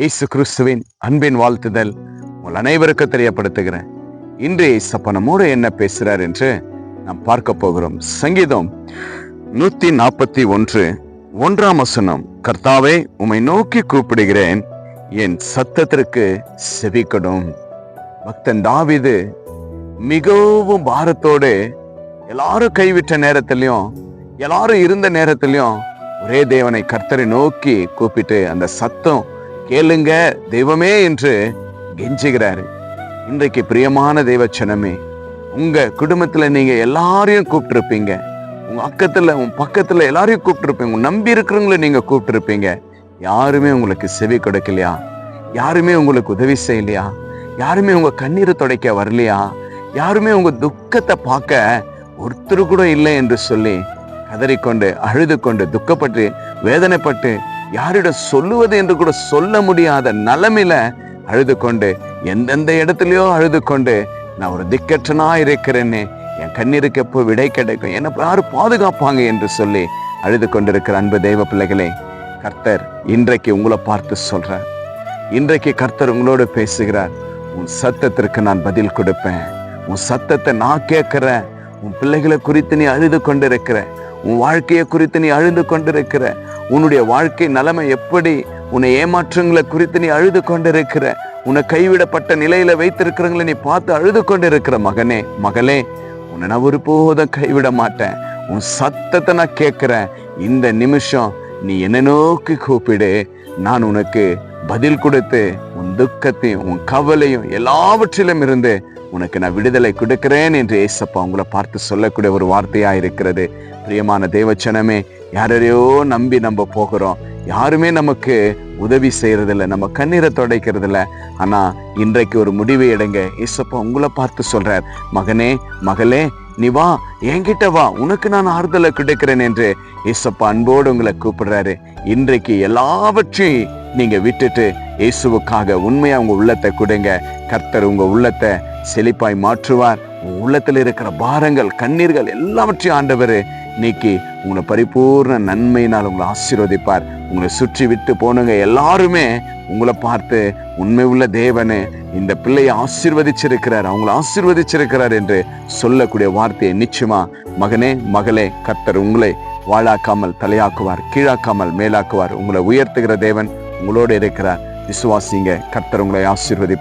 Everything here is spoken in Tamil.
இயேசு கிறிஸ்துவின் அன்பின் வாழ்த்துதல் உங்கள் அனைவருக்கு தெரியப்படுத்துகிறேன். இன்று சப்பனமோடு நம்மோடு என்ன பேசுகிறார் என்று நாம் பார்க்க போகிறோம். சங்கீதம் நூத்தி நாற்பத்தி ஒன்று ஒன்றாம் வசனம். கர்த்தாவே உம்மை நோக்கி கூப்பிடுகிறேன் என் சத்தத்திற்கு செவிக்கடும் பக்தன் தாவிது மிகவும் பாரத்தோடு எல்லாரும் கைவிட்ட நேரத்திலையும் எல்லாரும் இருந்த நேரத்திலையும் ஒரே தேவனை கர்த்தரை நோக்கி கூப்பிட்டு அந்த சத்தம் கேளுங்க தெய்வமே என்று கெஞ்சுகிறாரு. இன்றைக்கு பிரியமான தெய்வச்சனமே உங்க குடும்பத்துல நீங்க எல்லாரையும் கூப்பிட்டுருப்பீங்க. உங்க அக்கத்துல உன் பக்கத்துல எல்லாரையும் கூப்பிட்டுருப்பீங்க. உங்க நம்பி இருக்கிறவங்கள நீங்க கூப்பிட்டுருப்பீங்க. யாருமே உங்களுக்கு செவி கொடுக்கலையா? யாருமே உங்களுக்கு உதவி செய்யலையா? யாருமே உங்க கண்ணீரை துடைக்க வரலையா? யாருமே உங்க துக்கத்தை பார்க்க ஒருத்தர் கூட இல்லை என்று சொல்லி கதறிக்கொண்டு அழுது கொண்டு துக்கப்பட்டு வேதனைப்பட்டு யாரிடம் சொல்லுவது என்று கூட சொல்ல முடியாத நிலைமையில அழுது கொண்டு எந்தெந்த இடத்துலயோ அழுது கொண்டு நான் ஒரு திக்கற்றனா இருக்கிறேன்னு என் கண்ணீருக்கு எப்போ விடை கிடைக்கும்? என்ன யாரு பாதுகாப்பாங்க? என்று சொல்லி அழுது கொண்டிருக்கிற அன்பு தெய்வ பிள்ளைகளே கர்த்தர் இன்றைக்கு உங்களை பார்த்து சொல்றார். இன்றைக்கு கர்த்தர் உங்களோடு பேசுகிறார். உன் சத்தத்திற்கு நான் பதில் கொடுப்பேன். உன் சத்தத்தை நான் கேட்கிறேன். உன் பிள்ளைகளை குறித்து நீ அழுது கொண்டிருக்கிற உன் வாழ்க்கையை குறித்து நீ அழுது கொண்டிருக்கிற உன்னுடைய வாழ்க்கை நிலைமை எப்படி? உன்னை ஏமாற்றங்களை குறித்து நீ அழுது கொண்டிருக்கிற. உன்னை கைவிடப்பட்ட நிலையில வைத்திருக்கிறவங்களை நீ பார்த்து அழுது கொண்டிருக்கிற மகனே. மகளே உன்னை நான் ஒருபோதும் கைவிட மாட்டேன். உன் சத்தத்தை நான் கேட்கிறேன். இந்த நிமிஷம் நீ என்ன நோக்கி கூப்பிடு. நான் உனக்கு பதில் கொடுத்து உன் துக்கத்தையும் உன் கவலையும் எல்லாவற்றிலும் இருந்து உனக்கு நான் விடுதலை கொடுக்கிறேன் என்று ஏசப்பா உங்களை பார்த்து சொல்லக்கூடிய ஒரு வார்த்தையா இருக்கிறது. பிரியமான தேவச்சனமே யாரையோ நம்பி நம்ம போகிறோம். யாருமே நமக்கு உதவி செய்யறதில்ல நம்ம கண்ணீரை துடைக்கிறதில்ல. ஆனா இன்றைக்கு ஒரு முடிவை எடுங்க. ஏசப்பா உங்களை பார்த்து சொல்றார் மகனே மகளே நீ வா என்கிட்ட வா. உனக்கு நான் ஆறுதலை கிடைக்கிறேன் என்று ஏசப்பா அன்போடு உங்களை கூப்பிடுறாரு. இன்றைக்கு எல்லாவற்றையும் நீங்க விட்டுட்டு இயேசுவுக்காக உண்மையா உங்க உள்ளத்தை கொடுங்க. கர்த்தர் உங்க உள்ளத்தை செழிப்பாய் மாற்றுவார். உங்க உள்ளத்துல இருக்கிற பாரங்கள் கண்ணீர்கள் எல்லாவற்றையும் ஆண்டவர் நீக்கி உங்களை பரிபூர்ண நன்மையினால் உங்களை ஆசீர்வதிப்பார். உங்களை சுற்றி விட்டு போனவங்க எல்லாருமே உங்களை பார்த்து உண்மை உள்ள தேவனு இந்த பிள்ளையை ஆசீர்வதிச்சிருக்கிறார் அவங்களை ஆசீர்வதிச்சிருக்கிறார் என்று சொல்லக்கூடிய வார்த்தையை நிச்சயமா மகனே மகளே கர்த்தர் உங்களை வாழாக்காமல் தலையாக்குவார் கீழாக்காமல் மேலாக்குவார். உங்களை உயர்த்துகிற தேவன் உங்களோடு இருக்கிறார். விசுவாசிங்க கர்த்தர் உங்களை ஆசீர்வதிப்பார்.